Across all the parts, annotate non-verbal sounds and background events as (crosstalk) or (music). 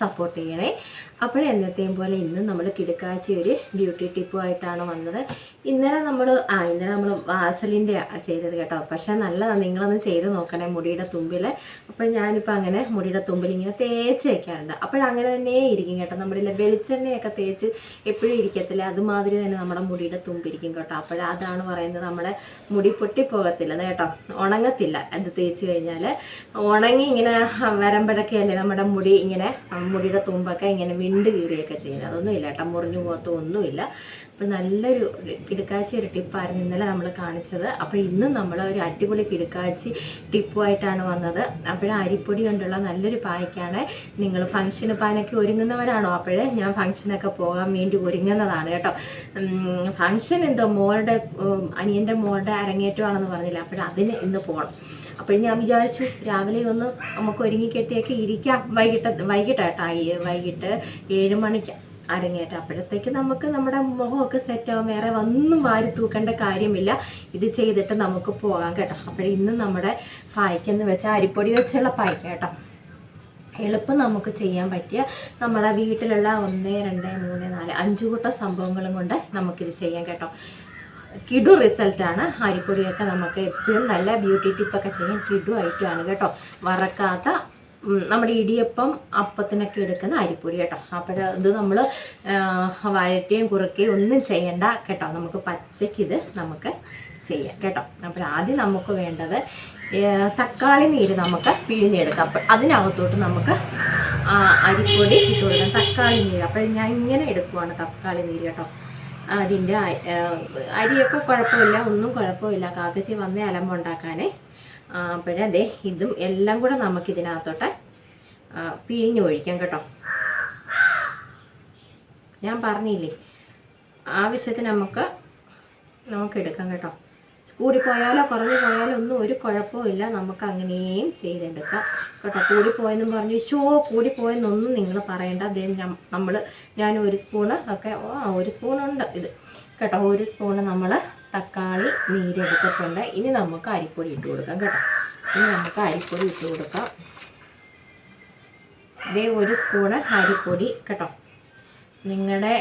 Support ചെയ്യണേ. അപ്പോൾ എന്നത്തെയും പോലെ ഇന്ന് നമ്മൾ കിടക്കാച്ചി ഒരു ബ്യൂട്ടി ടിപ്പുമായിട്ടാണ് വന്നത്. ഇന്നലെ നമ്മൾ ആ ഇന്നലെ നമ്മൾ വാസലിന്റെ ചെയ്തത് കേട്ടോ. പക്ഷേ നല്ലതാണ് നിങ്ങളൊന്ന് ചെയ്ത് നോക്കണേ മുടിയുടെ തുമ്പിൽ അപ്പോൾ ഞാനിപ്പോൾ അങ്ങനെ മുടിയുടെ തുമ്പിൽ ഇങ്ങനെ തേച്ച് വയ്ക്കാറുണ്ട് അപ്പോഴങ്ങനെ തന്നെ ഇരിക്കും കേട്ടോ. നമ്മുടെ വെളിച്ചെണ്ണയൊക്കെ തേച്ച് എപ്പോഴും ഇരിക്കത്തില്ല. അതുമാതിരി തന്നെ നമ്മുടെ മുടിയുടെ തുമ്പിരിക്കും കേട്ടോ. അപ്പോൾ അതാണ് പറയുന്നത് നമ്മുടെ മുടി പൊട്ടിപ്പോകത്തില്ല. കേട്ടോ ഉണങ്ങത്തില്ല. അത് തേച്ച് കഴിഞ്ഞാൽ ഉണങ്ങി ഇങ്ങനെ വരമ്പഴക്കെയല്ലേ നമ്മുടെ മുടി ഇങ്ങനെ മുടിയുടെ തുമ്പൊക്കെ ഇങ്ങനെ വിണ്ട് കീറിയൊക്കെ ചെയ്യുന്നത് അതൊന്നും ഇല്ല മുറിഞ്ഞു പോകാത്ത ഒന്നുമില്ല. അപ്പം നല്ലൊരു കിടുക്കാച്ചി ഒരു ടിപ്പായിരുന്നു ഇന്നലെ നമ്മൾ കാണിച്ചത്. അപ്പോൾ ഇന്നും നമ്മൾ ഒരു അടിപൊളി കിടുക്കാച്ചി ടിപ്പുമായിട്ടാണ് വന്നത്. അപ്പോൾ അരിപ്പൊടി കൊണ്ടുള്ള നല്ലൊരു പായ്ക്കാണ്. നിങ്ങൾ ഫംഗ്ഷന് പാനൊക്കെ ഒരുങ്ങുന്നവരാണോ? അപ്പോഴേ ഞാൻ ഫംഗ്ഷനൊക്കെ പോകാൻ വേണ്ടി ഒരുങ്ങുന്നതാണ് കേട്ടോ. ഫംഗ്ഷൻ എന്തോ മോളുടെ അനിയന്റെ മോളുടെ അരങ്ങേറ്റമാണെന്ന് പറഞ്ഞില്ല? അപ്പോൾ അതിന് ഇന്ന് പോകണം അപ്പോൾ ഞാൻ വിചാരിച്ചു രാവിലെ ഒന്ന് നമുക്ക് ഒരുങ്ങി കെട്ടിയൊക്കെ ഇരിക്കാം. വൈകിട്ട് വൈകിട്ടാട്ടാ ഈ വൈകിട്ട് ഏഴ് മണിക്ക് അരങ്ങേറ്റം. അപ്പോഴത്തേക്ക് നമുക്ക് നമ്മുടെ മുഖമൊക്കെ സെറ്റാവും വേറെ ഒന്നും വാരി തൂക്കേണ്ട കാര്യമില്ല. ഇത് ചെയ്തിട്ട് നമുക്ക് പോകാം കേട്ടോ. അപ്പോൾ ഇന്ന് നമ്മുടെ പായ്ക്കെന്ന് വെച്ചാൽ അരിപ്പൊടി വെച്ചുള്ള പായ്ക്ക കേട്ടോ. എളുപ്പം നമുക്ക് ചെയ്യാൻ പറ്റിയ നമ്മുടെ വീട്ടിലുള്ള ഒന്ന് രണ്ട് മൂന്ന് നാല് അഞ്ച് കൂട്ടം സംഭവങ്ങളും കൊണ്ട് നമുക്കിത് ചെയ്യാം കേട്ടോ. കിഡു റിസൾട്ടാണ് അരിപ്പൊടിയൊക്കെ നമുക്ക് എപ്പോഴും നല്ല ബ്യൂട്ടി ടിപ്പൊക്കെ ചെയ്യാൻ കിടു ആയിട്ടാണ് കേട്ടോ. വറക്കാത്ത നമ്മുടെ ഇടിയപ്പം അപ്പത്തിനൊക്കെ എടുക്കുന്ന അരിപ്പൊടി കേട്ടോ. അപ്പോൾ ഇത് നമ്മൾ വഴറ്റുകയും കുറുക്കുകയും ഒന്നും ചെയ്യണ്ട കേട്ടോ. നമുക്ക് പച്ചയ്ക്ക് ഇത് നമുക്ക് ചെയ്യാം കേട്ടോ. അപ്പോൾ ആദ്യം നമുക്ക് വേണ്ടത് തക്കാളി നീര് നമുക്ക് പിഴിഞ്ഞെടുക്കാം. അപ്പോൾ അതിനകത്തോട്ട് നമുക്ക് അരിപ്പൊടി ഇട്ട് കൊടുക്കാം തക്കാളി നീര്. അപ്പോൾ ഞാൻ ഇങ്ങനെ എടുക്കുവാണ് തക്കാളി നീര് കേട്ടോ. അതിന്റെ അരിയൊക്കെ കുഴപ്പമില്ല ഒന്നും കുഴപ്പമില്ല. കാക്കച്ചി വന്നേ അലമ്പുണ്ടാക്കാനേ അപ്പോഴേ അതെ ഇതും എല്ലാം കൂടെ പിഴിഞ്ഞ് ഒഴിക്കാം കേട്ടോ. ഞാൻ പറഞ്ഞില്ലേ ആവശ്യത്തിന് നമുക്ക് നമുക്കെടുക്കാം കേട്ടോ. കൂടിപ്പോയാലോ കുറഞ്ഞു പോയാലോ ഒന്നും ഒരു കുഴപ്പമില്ല നമുക്ക് അങ്ങനെയും ചെയ്തെടുക്കാം കേട്ടോ കൂടിപ്പോയെന്നും പറഞ്ഞു. ഷോ കൂടിപ്പോയെന്നൊന്നും നിങ്ങൾ പറയേണ്ട. അതേ നമ്മൾ ഞാൻ ഒരു സ്പൂണ് ഒക്കെ ഒരു സ്പൂണുണ്ട് ഇത്. കേട്ടോ ഒരു സ്പൂണ് നമ്മൾ തക്കാളി നീരെടുത്തിട്ടുണ്ട്. ഇനി നമുക്ക് അരിപ്പൊടി ഇട്ട് കൊടുക്കാം കേട്ടോ. ഇനി നമുക്ക് അരിപ്പൊടി ഇട്ട് കൊടുക്കാം. ഇതേ ഒരു സ്പൂണ് അരിപ്പൊടി കേട്ടോ. നിങ്ങളുടെ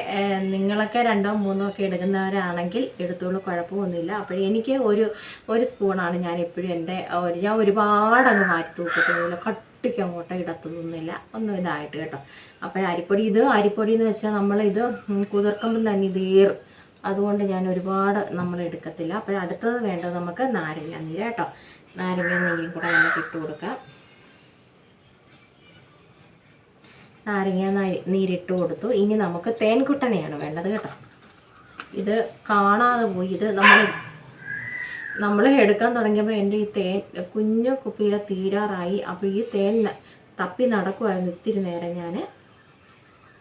നിങ്ങളൊക്കെ രണ്ടോ മൂന്നോ ഒക്കെ എടുക്കുന്നവരാണെങ്കിൽ എടുത്തോളൂ കുഴപ്പമൊന്നുമില്ല. അപ്പോൾ എനിക്ക് ഒരു ഒരു സ്പൂണാണ് ഞാൻ എപ്പോഴും എന്റെ ഞാൻ ഒരുപാട് അങ്ങ് മാറ്റി തൂക്കത്തൊന്നുമില്ല കട്ടിക്ക് അങ്ങോട്ട് ഇടത്തൊന്നുമില്ല. ഒന്നും ഇതായിട്ട് കേട്ടോ. അപ്പോൾ അരിപ്പൊടി ഇത് അരിപ്പൊടി എന്ന് വെച്ചാൽ ഉം, കുതിർക്കുമ്പം തന്നെ ഇത് ഏറും അതുകൊണ്ട് ഞാൻ ഒരുപാട് നമ്മൾ എടുക്കത്തില്ല. അപ്പോൾ അടുത്തത് വേണ്ടത് നമുക്ക് നാരങ്ങ നീര് കേട്ടോ. നാരങ്ങ നീരും കൂടെ നമുക്ക് ഇട്ട് കൊടുക്കാം. നാരങ്ങ നീരിട്ട് കൊടുത്തു. ഇനി നമുക്ക് തേൻകുട്ടനെയാണ് വേണ്ടത് കേട്ടോ. ഇത് കാണാതെ പോയി. ഇത് നമ്മൾ നമ്മൾ എടുക്കാൻ തുടങ്ങിയപ്പോൾ എന്റെ ഈ തേൻ കുഞ്ഞു കുപ്പിയിലെ തീരാറായി. അപ്പോൾ ഈ തേൻ തപ്പി നടക്കുമായിരുന്നു ഇത്തിരി നേരം ഞാൻ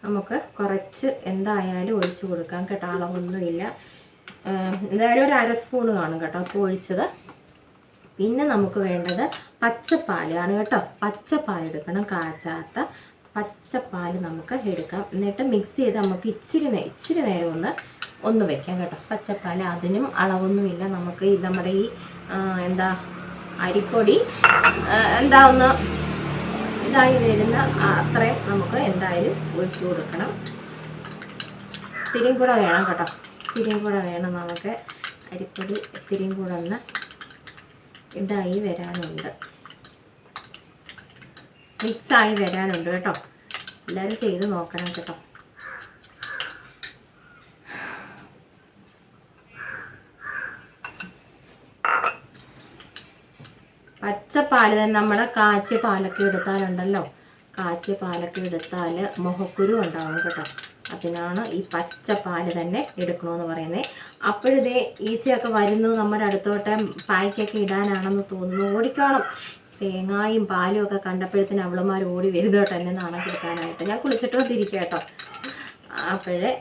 നമുക്ക് കുറച്ച് എന്തായാലും ഒഴിച്ചു കൊടുക്കാം കേട്ടോ. അളവൊന്നുമില്ല. എന്തായാലും ഒരു അര സ്പൂൺ കാണും കേട്ടോ അപ്പോൾ ഒഴിച്ചത്. പിന്നെ നമുക്ക് വേണ്ടത് പച്ചപ്പാലാണ് കേട്ടോ. പച്ചപ്പാൽ എടുക്കണം കാച്ചാത്ത പച്ചപ്പാൽ നമുക്ക് എടുക്കാം. എന്നിട്ട് മിക്സ് ചെയ്ത് നമുക്ക് ഇച്ചിരി ഇച്ചിരി നേരം ഒന്ന് ഒന്ന് വെക്കാം കേട്ടോ. പച്ചപ്പാൽ അതിനും അളവൊന്നുമില്ല. നമുക്ക് ഈ നമ്മുടെ ഈ എന്താ അരിപ്പൊടി എന്താ ഒന്ന് ഇതായി വരുന്ന അത്രയും നമുക്ക് എന്തായാലും ഒഴിച്ചു കൊടുക്കണം. തിരിയും കൂടെ വേണം കേട്ടോ. തിരിയും കൂടെ വേണം നമുക്ക് അരിപ്പൊടി തിരിയും കൂടെ ഒന്ന് ഇതായി വരാനുണ്ട്. മിക്സായി വരാനുണ്ട് കേട്ടോ. എല്ലാവരും ചെയ്ത് നോക്കണം കേട്ടോ. പച്ചപ്പാൽ തന്നെ നമ്മുടെ കാച്ചിയ പാലൊക്കെ എടുത്താലുണ്ടല്ലോ. കാച്ചിയ പാലൊക്കെ എടുത്താൽ മുഖക്കുരു ഉണ്ടാവും കേട്ടോ. അതിനാണ് ഈ പച്ചപ്പാൽ തന്നെ എടുക്കണമെന്ന് പറയുന്നത് അപ്പോഴിതേ ഈച്ചയൊക്കെ വരുന്നു നമ്മുടെ അടുത്തോട്ട് പായ്ക്കൊക്കെ ഇടാനാണെന്ന് തോന്നുന്നു. ഓടിക്കണം തേങ്ങായും പാലും ഒക്കെ കണ്ടപ്പോഴത്തേന് അവളുമാർ ഓടി വരുന്നോട്ട് എന്നെ നാണം കൊടുക്കാനായിട്ട് ഞാൻ കുളിച്ചിട്ട് വന്നിരിക്കുക കേട്ടോ. അപ്പോഴേ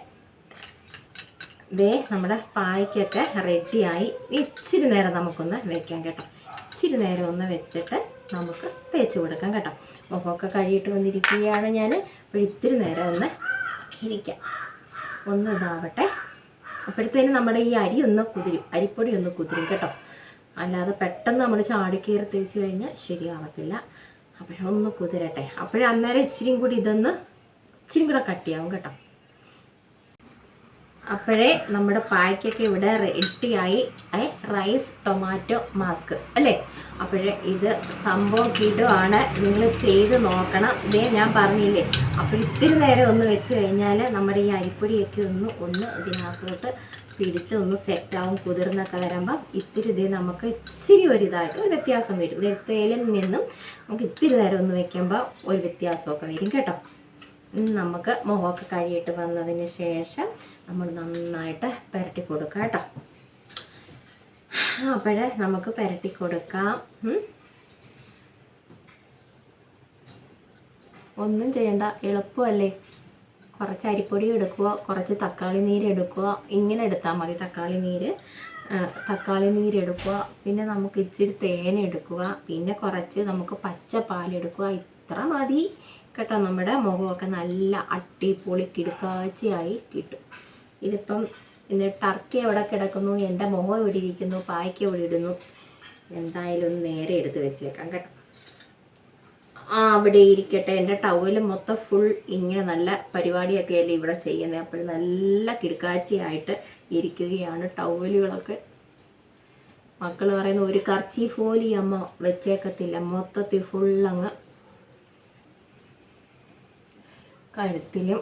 ദേ നമ്മുടെ പായ്ക്കൊക്കെ റെഡിയായി. ഇച്ചിരി നേരം നമുക്കൊന്ന് വെക്കാം കേട്ടോ. ഇച്ചിരി നേരം ഒന്ന് വെച്ചിട്ട് നമുക്ക് തേച്ച് കൊടുക്കാം കേട്ടോ. മുഖമൊക്കെ കഴുകിയിട്ട് വന്നിരിക്കുകയാണ് ഞാൻ അപ്പോൾ ഇത്തിരി നേരം ഒന്ന് ഇരിക്കാം. ഒന്ന് ഇതാവട്ടെ. അപ്പോഴത്തേനും നമ്മുടെ ഈ അരി ഒന്ന് കുതിരും. അരിപ്പൊടി ഒന്ന് കുതിരും കേട്ടോ. അല്ലാതെ പെട്ടെന്ന് നമ്മൾ ചാടിക്കയറി തേച്ച് കഴിഞ്ഞാൽ ശരിയാവത്തില്ല. അപ്പോഴൊന്ന് കുതിരട്ടെ. അപ്പോഴേ അന്നേരം ഇച്ചിരിയും കൂടി ഇതൊന്ന് ഇച്ചിരി കൂടെ കട്ടിയാവും കേട്ടോ. അപ്പോഴേ നമ്മുടെ പായ്ക്കൊക്കെ ഇവിടെ റെഡിയായി. റൈസ് ടൊമാറ്റോ മാസ്ക് അല്ലേ? അപ്പോഴേ ഇത് സംഭവം കിടുവാണ് നിങ്ങൾ ചെയ്ത് നോക്കണം. ഇതേ ഞാൻ പറഞ്ഞില്ലേ. അപ്പോൾ ഇത്തിരി നേരം ഒന്ന് വെച്ച് കഴിഞ്ഞാൽ നമ്മുടെ ഈ അരിപ്പൊടിയൊക്കെ ഒന്ന് ഒന്ന് ഇതിനകത്തോട്ട് പിടിച്ച് ഒന്ന് സെറ്റാവും കുതിർന്നൊക്കെ വരുമ്പം ഇത്തിരി ഇതേ നമുക്ക് ഇച്ചിരി ഒരു ഇതായിട്ട് ഒരു വ്യത്യാസം വരും. തേലിൽ നിന്നും നമുക്ക് ഇത്തിരി നേരം ഒന്ന് വെക്കുമ്പോൾ ഒരു വ്യത്യാസമൊക്കെ വരും കേട്ടോ. നമുക്ക് മുഖമൊക്കെ കഴിയിട്ട് വന്നതിന് ശേഷം നമ്മൾ നന്നായിട്ട് പുരട്ടി കൊടുക്കാം കേട്ടോ. അപ്പോഴേ നമുക്ക് പുരട്ടി കൊടുക്കാം. ഒന്നും ചെയ്യണ്ട എളുപ്പമല്ലേ? കുറച്ച് അരിപ്പൊടി എടുക്കുക കുറച്ച് തക്കാളി നീര് എടുക്കുക. ഇങ്ങനെ എടുത്താൽ മതി തക്കാളി നീര്. തക്കാളി നീര് എടുക്കുക. പിന്നെ നമുക്ക് ഇച്ചിരി തേൻ എടുക്കുക. പിന്നെ കുറച്ച് നമുക്ക് പച്ച പാലെടുക്കുക ഇത്ര മതി. കേട്ടോ നമ്മുടെ മുഖമൊക്കെ നല്ല അട്ടിപ്പൊളി കിടുക്കാഴ്ചയായി കിട്ടും. ഇതിപ്പം ഇന്ന് ടർക്കി എവിടെ കിടക്കുന്നു? എന്റെ മുഖം എവിടെ ഇരിക്കുന്നു? പായ്ക്ക് എവിടെ ഇടുന്നു? എന്തായാലും ഒന്ന് നേരെ എടുത്ത് വെച്ചേക്കാം കേട്ടോ. അവിടെ ഇരിക്കട്ടെ. എന്റെ ടവൽ മൊത്തം ഫുൾ ഇങ്ങനെ നല്ല പരിപാടിയൊക്കെ അല്ലേ ഇവിടെ ചെയ്യുന്നത് അപ്പോൾ നല്ല കിടക്കാഴ്ചയായിട്ട് ഇരിക്കുകയാണ് ടവലുകളൊക്കെ മക്കൾ പറയുന്ന ഒരു കർച്ചി ഫോലി അമ്മ വെച്ചേക്കത്തില്ല. മൊത്തത്തിൽ ഫുള്ളങ്ങ് കഴുത്തിലും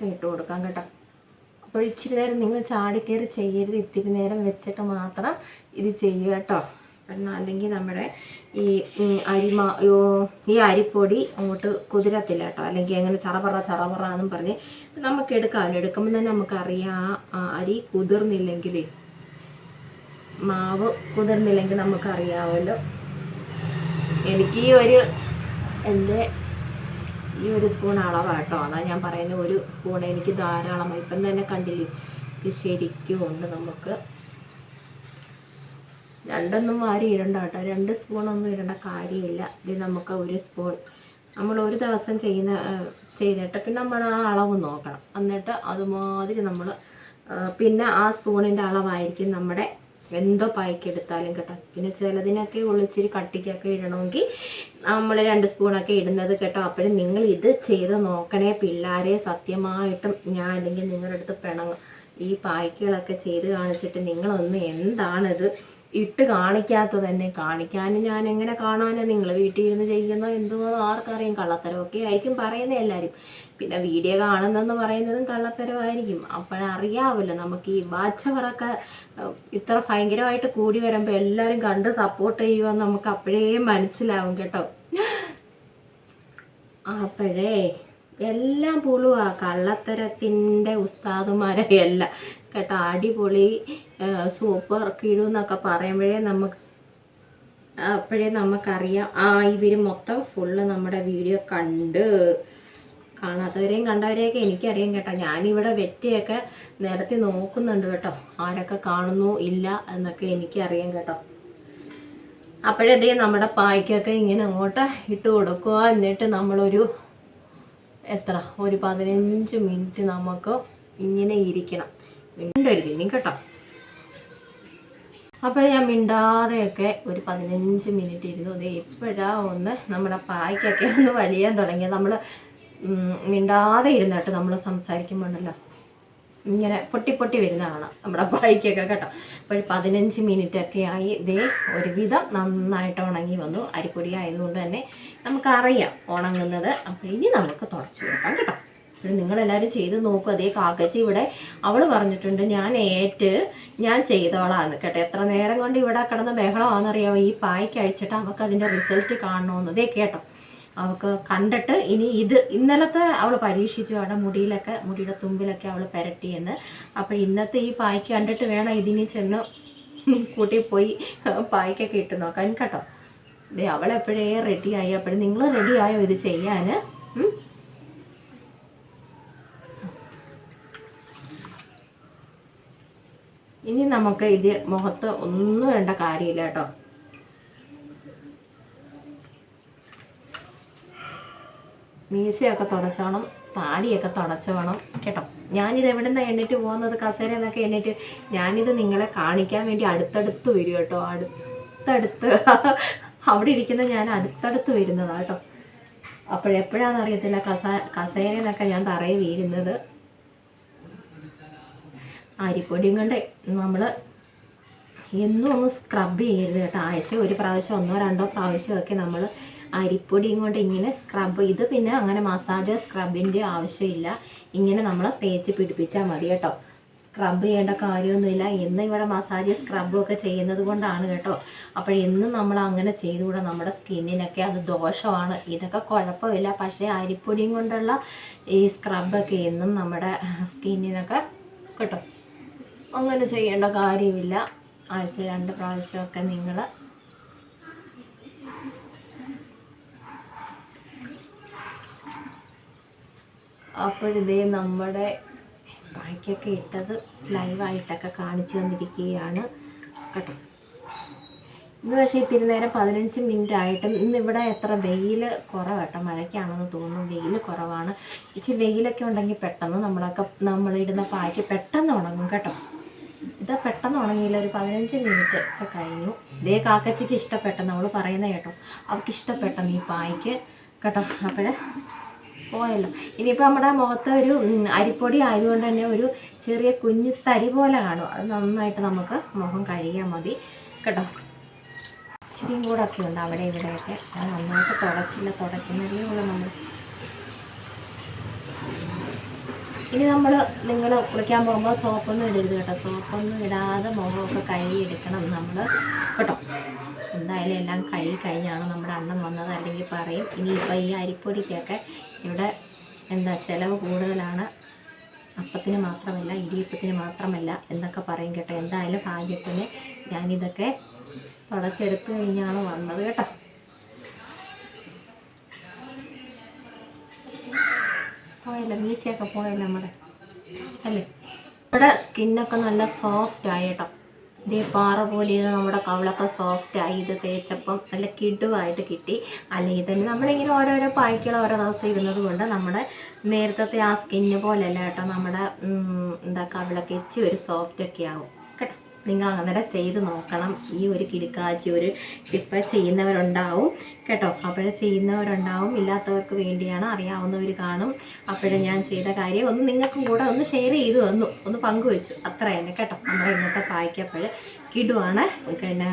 കേട്ട് കൊടുക്കാം കേട്ടോ. അപ്പോൾ ഇച്ചിരി നേരം നിങ്ങൾ ചാടിക്കയറി ചെയ്യരുത്. ഇത്തിരി നേരം വെച്ചിട്ട് മാത്രം ഇത് ചെയ്യുക കേട്ടോ. കാരണം അല്ലെങ്കിൽ നമ്മുടെ ഈ അരിമ ഈ അരിപ്പൊടി അങ്ങോട്ട് കുതിരത്തില്ല കേട്ടോ. അല്ലെങ്കിൽ അങ്ങനെ ചറപറ ചറപറ എന്നും പറഞ്ഞ് നമുക്ക് എടുക്കാമല്ലോ. എടുക്കുമ്പോൾ തന്നെ നമുക്കറിയാം ആ അരി കുതിർന്നില്ലെങ്കിൽ മാവ് കുതിർന്നില്ലെങ്കിൽ നമുക്കറിയാമല്ലോ. എനിക്ക് ഈ ഒരു എന്റെ ഈ ഒരു സ്പൂൺ അളവാട്ടോ അതാ ഞാൻ പറയുന്ന ഒരു സ്പൂൺ എനിക്ക് ധാരാളമായി. ഇപ്പം തന്നെ കണ്ടില്ലേ ശരിക്കും ഉണ്ട് നമുക്ക് രണ്ടൊന്നും വാരി ഇടണ്ട കേട്ടോ. രണ്ട് സ്പൂണൊന്നും ഇടേണ്ട കാര്യമില്ല. ഇത് നമുക്ക് ഒരു സ്പൂൺ നമ്മൾ ഒരു ദിവസം ചെയ്യുന്ന ചെയ്തിട്ട് പിന്നെ നമ്മൾ ആ അളവ് നോക്കണം. എന്നിട്ട് അതുമാതിരി നമ്മൾ പിന്നെ ആ സ്പൂണിന്റെ അളവായിരിക്കും നമ്മുടെ എന്തോ പായ്ക്കെടുത്താലും കേട്ടോ. പിന്നെ ചിലതിനൊക്കെ ഒളിച്ചിരി കട്ടിക്കൊക്കെ ഇടണമെങ്കിൽ നമ്മൾ രണ്ട് സ്പൂണൊക്കെ ഇടുന്നത് കേട്ടോ. അപ്പോഴും നിങ്ങൾ ഇത് ചെയ്ത് നോക്കണേ പിള്ളേരെ. സത്യമായിട്ടും ഞാൻ അല്ലെങ്കിൽ നിങ്ങളുടെ അടുത്ത് പിണങ്ങും. ഈ പായ്ക്കുകളൊക്കെ ചെയ്ത് കാണിച്ചിട്ട് നിങ്ങളൊന്ന് എന്താണിത് ഇട്ട് കാണിക്കാത്തത് തന്നെ കാണിക്കാനും ഞാൻ എങ്ങനെ കാണാനാണ് നിങ്ങൾ വീട്ടിൽ ഇരുന്ന് ചെയ്യുന്നോ എന്തോ ആർക്കറിയാം. കള്ളത്തരമൊക്കെ ആയിരിക്കും പറയുന്നത് എല്ലാവരും പിന്നെ വീഡിയോ കാണുന്നെന്ന് പറയുന്നതും കള്ളത്തരമായിരിക്കും. അപ്പോഴറിയാവല്ലോ നമുക്ക് ഈ വാച്ചവറൊക്കെ ഇത്ര ഭയങ്കരമായിട്ട് കൂടി വരുമ്പോൾ എല്ലാവരും കണ്ട് സപ്പോർട്ട് ചെയ്യുമെന്ന് നമുക്ക് അപ്പോഴേ മനസ്സിലാവും കേട്ടോ. അപ്പോഴേ എല്ലാം പുളുവാ. കള്ളത്തരത്തിന്റെ ഉസ്താദുമാരെയല്ല കേട്ടോ അടിപൊളി സൂപ്പർ കിഴു എന്നൊക്കെ പറയുമ്പോഴേ നമുക്ക് അപ്പോഴേ നമുക്കറിയാം. ആ ഇവർ മൊത്തം ഫുള്ള് നമ്മുടെ വീഡിയോ കണ്ട് കാണാത്തവരെയും കണ്ടവരെയൊക്കെ എനിക്കറിയാം കേട്ടോ. ഞാനിവിടെ വെറ്റിയൊക്കെ നിരത്തി നോക്കുന്നുണ്ട് കേട്ടോ. ആരൊക്കെ കാണുന്നു ഇല്ല എന്നൊക്കെ എനിക്കറിയാം കേട്ടോ. അപ്പോഴതേ നമ്മുടെ പായ്ക്കൊക്കെ ഇങ്ങനെ അങ്ങോട്ട് ഇട്ട് കൊടുക്കുക എന്നിട്ട് നമ്മളൊരു എത്ര? ഒരു പതിനഞ്ച് മിനിറ്റ് നമുക്ക് ഇങ്ങനെ ഇരിക്കണം. മിണ്ടരുത് ഇനി കേട്ടോ. അപ്പോൾ ഞാൻ മിണ്ടാതെയൊക്കെ ഒരു പതിനഞ്ച് മിനിറ്റ് ഇരുന്നു. ദേ ഇപ്പോഴാ ഒന്ന് നമ്മുടെ പായ്ക്കൊക്കെ ഒന്ന് വലിയാൻ തുടങ്ങിയത്. നമ്മൾ മിണ്ടാതെ ഇരുന്നിട്ട് നമ്മൾ സംസാരിക്കുമ്പോണ്ടല്ലോ. ഇങ്ങനെ പൊട്ടി പൊട്ടി വരുന്നതാണ് നമ്മുടെ പായ്ക്കൊക്കെ കേട്ടോ. അപ്പോൾ പതിനഞ്ച് മിനിറ്റ് ഒക്കെ ആയി ഇതേ ഒരുവിധം നന്നായിട്ട് ഉണങ്ങി വന്നു. അരിപ്പൊടി ആയതുകൊണ്ട് തന്നെ നമുക്കറിയാം ഉണങ്ങുന്നത്. അപ്പോൾ ഇനി നമുക്ക് തുടച്ചു കൊടുക്കാം കേട്ടോ. അപ്പോൾ നിങ്ങളെല്ലാവരും ചെയ്ത് നോക്കും അതേ കാക്കച്ചി ഇവിടെ അവൾ പറഞ്ഞിട്ടുണ്ട് ഞാൻ ഏറ്റ് ഞാൻ ചെയ്തോളാന്ന്. കേട്ടോ. എത്ര നേരം കൊണ്ട് ഇവിടെ കിടന്ന് ബഹളമാണെന്നറിയാമോ ഈ പായ്ക്ക് അഴിച്ചിട്ട് അവൾക്ക് അതിന്റെ റിസൾട്ട് കാണണമെന്നതേ കേട്ടോ. അവൾക്ക് കണ്ടിട്ട് ഇനി ഇത് ഇന്നലത്തെ അവൾ പരീക്ഷിച്ചു അവിടെ മുടിയിലൊക്കെ മുടിയുടെ തുമ്പിലൊക്കെ അവൾ പുരട്ടിയെന്ന്. അപ്പോൾ ഇന്നത്തെ ഈ പായ്ക്ക് കണ്ടിട്ട് വേണം ഇതിനി ചെന്ന് കൂട്ടിപ്പോയി പായ്ക്കൊക്കെ ഇട്ട് നോക്കാൻ കേട്ടോ. ദേ അവളെപ്പോഴേ റെഡിയായി അപ്പോഴും നിങ്ങൾ റെഡിയായോ ഇത് ചെയ്യാൻ ഇനി നമുക്ക് ഇത് മുഖത്ത് ഒന്നും വേണ്ട കാര്യമില്ല കേട്ടോ. മീശയൊക്കെ തുടച്ചോണം താടിയൊക്കെ തുടച്ച് വേണം. കേട്ടോ? ഞാനിത് എവിടെ നിന്നാണ് എണ്ണിട്ട് പോകുന്നത്? കസേര എന്നൊക്കെ എണ്ണീറ്റ് ഞാനിത് നിങ്ങളെ കാണിക്കാൻ വേണ്ടി അടുത്തടുത്ത് വരും കേട്ടോ. അടുത്തടുത്ത്. (laughs) അവിടെ ഇരിക്കുന്ന ഞാൻ അടുത്തടുത്ത് വരുന്നതാണ് കേട്ടോ. അപ്പോഴെപ്പോഴാണെന്ന് അറിയത്തില്ല? കസ കസേരയെന്നൊക്കെ ഞാൻ തറയിൽ വീഴുന്നത്. അരിപ്പൊടിയും കൊണ്ട് നമ്മൾ എന്നും ഒന്ന് സ്ക്രബ് ചെയ്യരുത് കേട്ടോ. ആഴ്ച ഒരു പ്രാവശ്യം ഒന്നോ രണ്ടോ പ്രാവശ്യമൊക്കെ നമ്മൾ അരിപ്പൊടിയും കൊണ്ട് ഇങ്ങനെ സ്ക്രബ് ഇത് പിന്നെ അങ്ങനെ മസാജോ സ്ക്രബിന്റെ ആവശ്യമില്ല. ഇങ്ങനെ നമ്മൾ തേച്ച് പിടിപ്പിച്ചാൽ മതി കേട്ടോ. സ്ക്രബ് ചെയ്യേണ്ട കാര്യമൊന്നുമില്ല. എന്നും ഇവിടെ മസാജ് സ്ക്രബും ഒക്കെ ചെയ്യുന്നത് കൊണ്ടാണ് കേട്ടോ. അപ്പോൾ എന്നും നമ്മൾ അങ്ങനെ ചെയ്തുകൂടെ. നമ്മുടെ സ്കിന്നിനൊക്കെ അത് ദോഷമാണ്. ഇതൊക്കെ കുഴപ്പമില്ല. പക്ഷേ അരിപ്പൊടിയും കൊണ്ടുള്ള ഈ സ്ക്രബൊക്കെ എന്നും നമ്മുടെ സ്കിന്നിനൊക്കെ കിട്ടും. അങ്ങനെ ചെയ്യേണ്ട കാര്യമില്ല. ആഴ്ച രണ്ട് പ്രാവശ്യമൊക്കെ നിങ്ങൾ അപ്പോഴിതേ നമ്മുടെ ബാക്കിയൊക്കെ ഇട്ടത് ലൈവായിട്ടൊക്കെ കാണിച്ചു തന്നിരിക്കുകയാണ് കേട്ടോ. ഇന്ന് പക്ഷേ ഇത്തിരി നേരം പതിനഞ്ച് മിനിറ്റ് ആയിട്ടും ഇന്ന് ഇവിടെ എത്ര വെയിൽ കുറവ് കേട്ടോ. മഴയ്ക്കാണെന്ന് തോന്നുന്നു. വെയിൽ കുറവാണ്. ഇച്ചിരി വെയിലൊക്കെ ഉണ്ടെങ്കിൽ പെട്ടെന്ന് നമ്മളൊക്കെ നമ്മളിടുന്ന പായ്ക്ക് പെട്ടെന്ന് ഉണങ്ങും കേട്ടോ. ഇത് പെട്ടെന്ന് ഉണങ്ങിയില്ല. ഒരു പതിനഞ്ച് മിനിറ്റ് ഒക്കെ കഴിഞ്ഞു. ഇതേ കാക്കച്ചിക്ക് ഇഷ്ടപ്പെട്ട നമ്മൾ പറയുന്നത് കേട്ടോ. അവർക്ക് ഇഷ്ടപ്പെട്ടെന്ന് ഈ പായ്ക്ക് കേട്ടോ. അപ്പോഴേ പോയല്ലോ. ഇനിയിപ്പോൾ നമ്മുടെ മുഖത്ത് ഒരു അരിപ്പൊടി ആയതുകൊണ്ട് തന്നെ ഒരു ചെറിയ കുഞ്ഞു തരി പോലെ കാണും. അത് നന്നായിട്ട് നമുക്ക് മുഖം കഴുകിയാൽ മതി. കേട്ടോ? ഇച്ചിരിയും കൂടെ ഒക്കെ ഉണ്ട് അവിടെ ഇവിടെയൊക്കെ. അത് നന്നായിട്ട് തുടച്ചില്ല തുടയ്ക്കുന്നതേ ഉള്ളൂ നമ്മൾ ഇനി നമ്മൾ നിങ്ങൾ കുളിക്കാൻ പോകുമ്പോൾ സോപ്പൊന്നും ഇടരുത് കേട്ടോ. സോപ്പൊന്നും ഇടാതെ മുഖമൊക്കെ കഴുകിയെടുക്കണം നമ്മൾ കേട്ടോ? എന്തായാലും എല്ലാം കഴുകി കഴിഞ്ഞാണ് നമ്മുടെ അണ്ണം വന്നത്. അല്ലെങ്കിൽ പറയും ഇനിയിപ്പോൾ ഈ അരിപ്പൊടിക്കൊക്കെ ഇവിടെ എന്താ ചിലവ് കൂടുതലാണ്. അപ്പത്തിന് മാത്രമല്ല ഇടിയപ്പത്തിന് മാത്രമല്ല എന്നൊക്കെ പറയും കേട്ടോ. എന്തായാലും ഭാഗ്യത്തിന് ഞാനിതൊക്കെ തുടച്ചെടുത്ത് കഴിഞ്ഞാണ് വന്നത് കേട്ടോ. പോയല്ലോ മീശയൊക്കെ പോയല്ലോ നമ്മുടെ. അല്ലേ? നമ്മുടെ സ്കിന്നൊക്കെ നല്ല സോഫ്റ്റ് ആയി കേട്ടോ. ഇതേ പാറ പോലെ ഇത് നമ്മുടെ കവിളൊക്കെ സോഫ്റ്റ് ആയി. ഇത് തേച്ചപ്പം നല്ല കിഡുവായിട്ട് കിട്ടി. അല്ലെങ്കിൽ തന്നെ നമ്മളിങ്ങനെ ഓരോരോ പായ്ക്കൾ ഓരോ ദിവസം ഇരുന്നത് കൊണ്ട് നമ്മുടെ നേരത്തെ ആ സ്കിന്ന് പോലെയല്ല കേട്ടോ. നമ്മുടെ എന്താ കവിളൊക്കെ ഇച്ചിരി ഒരു സോഫ്റ്റ് ഒക്കെ ആവും. നിങ്ങൾ അങ്ങനെ ചെയ്ത് നോക്കണം. ഈ ഒരു കിടുക്കാച്ചി ഒരു ടിപ്പ് ചെയ്യുന്നവരുണ്ടാവും കേട്ടോ. അപ്പോഴേ ചെയ്യുന്നവരുണ്ടാവും. ഇല്ലാത്തവർക്ക് വേണ്ടിയാണ് അറിയാവുന്നവർ കാണും. അപ്പോഴേ ഞാൻ ചെയ്ത കാര്യം ഒന്ന് നിങ്ങൾക്കും കൂടെ ഒന്ന് ഷെയർ ചെയ്തു തന്നു. ഒന്ന് പങ്കുവെച്ചു. അത്ര തന്നെ കേട്ടോ. നമ്മുടെ ഇന്നത്തെ പായ്ക്കപ്പോൾ കിടുവാണ്. പിന്നെ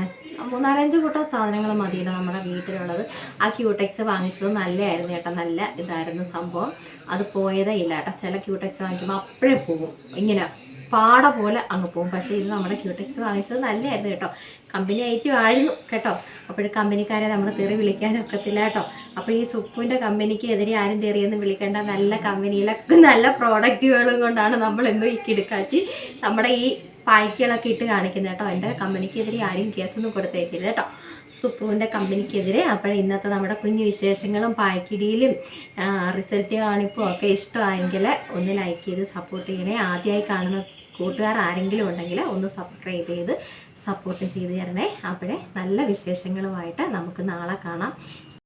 മൂന്നാലഞ്ച് കൂട്ടം സാധനങ്ങൾ മതിയല്ലോ നമ്മുടെ വീട്ടിലുള്ളത്. ആ ക്യൂടെക്സ് വാങ്ങിച്ചത് നല്ലതായിരുന്നു കേട്ടോ. നല്ല ഇതായിരുന്നു സംഭവം. അത് പോയതേ ഇല്ല കേട്ടോ. ചില ക്യൂടെക്സ് വാങ്ങിക്കുമ്പോൾ അപ്പോഴേ പോകും ഇങ്ങനെ പാട പോലെ അങ്ങ് പോകും പക്ഷേ ഇത് നമ്മുടെ ക്യൂടെക്സ് വാങ്ങിച്ചത് നല്ലതായിരുന്നു കേട്ടോ. കമ്പനി ഐറ്റം ആയിരുന്നു കേട്ടോ. അപ്പോഴും കമ്പനിക്കാരെ നമ്മൾ തെറി വിളിക്കാനൊക്കത്തില്ല കേട്ടോ. അപ്പോൾ ഈ സുപ്പുവിന്റെ കമ്പനിക്ക് എതിരെ ആരും തെറിയെന്ന് വിളിക്കേണ്ട. നല്ല കമ്പനിയിലൊക്കെ നല്ല പ്രോഡക്റ്റുകളും കൊണ്ടാണ് നമ്മൾ എന്തോ ഈ കിടക്കാച്ചി നമ്മുടെ ഈ പായ്ക്കുകളൊക്കെ ഇട്ട് കാണിക്കുന്നത് കേട്ടോ. എന്റെ കമ്പനിക്കെതിരെ ആരും കേസൊന്നും കൊടുത്തേക്കില്ല കേട്ടോ. സുപ്പുവിന്റെ കമ്പനിക്കെതിരെ അപ്പോൾ ഇന്നത്തെ നമ്മുടെ കുഞ്ഞു വിശേഷങ്ങളും പായ്ക്കിടിയിലും റിസൾട്ട് കാണിപ്പും ഒക്കെ ഇഷ്ടമായെങ്കിൽ ഒന്ന് ലൈക്ക് ചെയ്ത് സപ്പോർട്ട് ചെയ്യണേ. ആദ്യമായി കാണുന്ന കൂട്ടുകാർ ആരെങ്കിലും ഉണ്ടെങ്കിൽ ഒന്ന് സബ്സ്ക്രൈബ് ചെയ്ത് സപ്പോർട്ട് ചെയ്ത് തരണേ. അപ്പോഴേ നല്ല വിശേഷങ്ങളുമായിട്ട് നമുക്ക് നാളെ കാണാം.